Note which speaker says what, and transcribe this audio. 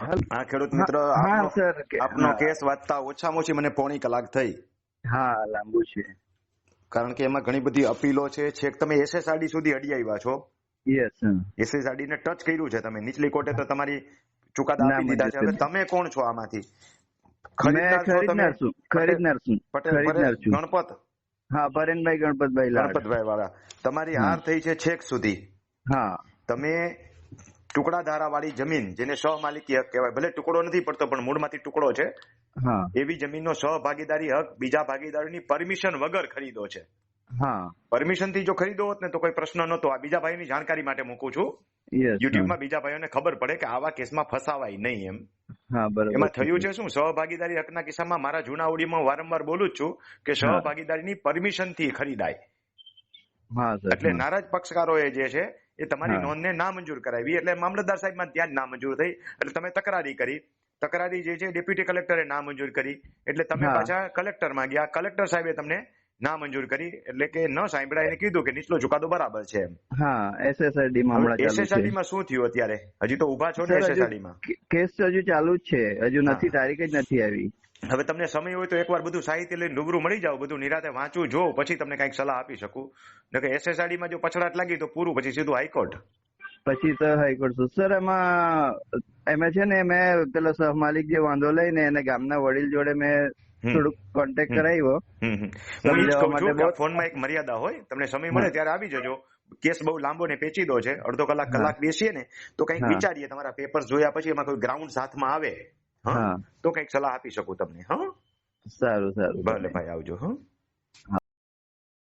Speaker 1: હા ખેડૂત મિત્ર આપનો-. કેસ વાંચતા ઓછામાં ઓછી મને પોણી કલાક થઈ.
Speaker 2: હા લાંબુ છે.
Speaker 1: કારણ કે એમાં ઘણી બધી અપીલો છે. છેક તમે એસએસઆરડી સુધી અડી આવ્યા છો.
Speaker 2: યસ
Speaker 1: એસએસઆરડી ને ટચ કર્યું છે તમે. નીચલી કોર્ટે તો તમારી ચુકાદા આપી દીધા છે. હવે તમે કોણ છો આમાંથી? ખરીદનાર છો
Speaker 2: ખરીદનાર છું.
Speaker 1: પટેલ ગણપત?
Speaker 2: હા ભરેનભાઈ ગણપતભાઈ
Speaker 1: ગણપતભાઈ વાળા. તમારી હાર થઈ છે છેક સુધી.
Speaker 2: હા.
Speaker 1: તમે ટુકડા ધારાવાળી જમીન જેને સહમાલિકી હક કહેવાય. ભલે ટુકડો નથી પડતો પણ મૂળમાંથી ટુકડો છે. એવી જમીનનો સહભાગીદારી હક બીજા ભાગીદારોની પરમિશન વગર ખરીદો છે. પરમિશનથી જો ખરીદો હોત ને તો કોઈ પ્રશ્ન નતો આ બીજા ભાઈની જાણકારી માટે મૂકું છું. યુટ્યુબમાં બીજા ભાઈઓને ખબર પડે કે આવા કેસમાં ફસાવાય નહીં એમ. એમાં થયું છે શું? સહભાગીદારી હકના કિસ્સામાં મારા જૂના ઓડીમાં વારંવાર બોલું જ છું કે સહભાગીદારીની પરમિશનથી ખરીદાય.
Speaker 2: હા
Speaker 1: એટલે નારાજ પક્ષકારોએ જે છે એ તમારી
Speaker 2: નોંધને
Speaker 1: નોંધને નામંજૂર કરાવી. એટલે મામલતદાર સાહેબમાં ત્યાં જ નામંજૂર થઈ. એટલે તમે તકરારી કરી. તકરારી જે છે ડેપ્યુટી કલેક્ટરે નામંજૂર કરી. એટલે તમે. પાછા કલેક્ટરમાં ગયા. કલેક્ટર સાહેબે તમને નામંજૂર કરી એટલે કે ન સાંભળ્યા એને કીધું કે નીચલો ચુકાદો બરાબર છે
Speaker 2: હા એસએસઆરડી માં હમણાં
Speaker 1: એસએસઆરડી માં શું થયું અત્યારે? હજી તો ઊભા છો ને એસએસઆરડી માં?
Speaker 2: કેસ હજુ ચાલુ જ છે. હજુ નથી તારીખ જ નથી આવી.
Speaker 1: હવે તમને સમય હોય તો એકવાર બધું સાહિત્ય લઈને રૂબરૂ મળી જાવ બધું નિરાતે વાંચું જો પછી તમને કંઈક સલાહ આપી શકું. ન કે એસએસઆરડી માં જો પછડાટ લાગી તો પૂરું પછી સીધું હાઈકોર્ટ.
Speaker 2: પછી તો હાઈકોર્ટ સર એમાં એમાં છે ને મેં પેલો સહમાલિક જે વાંધો લઈને એને ગામના વડીલ જોડે મેં. થોડુંક કોન્ટેક્ટ. કરાવ્યો.
Speaker 1: ફોનમાં એક મર્યાદા હોય? તમને સમય મળે ત્યારે આવી જજો. કેસ બહુ લાંબો ને પેચીદો છે. અડધો કલાક કલાક બેસીએ ને તો કંઈક વિચારીએ તમારા પેપર્સ જોયા પછી એમાં કોઈ ગ્રાઉન્ડ હાથમાં આવે તો કંઈક સલાહ આપી શકું તમને હા?
Speaker 2: સારું સારું.
Speaker 1: ભલે ભાઈ આવજો હા.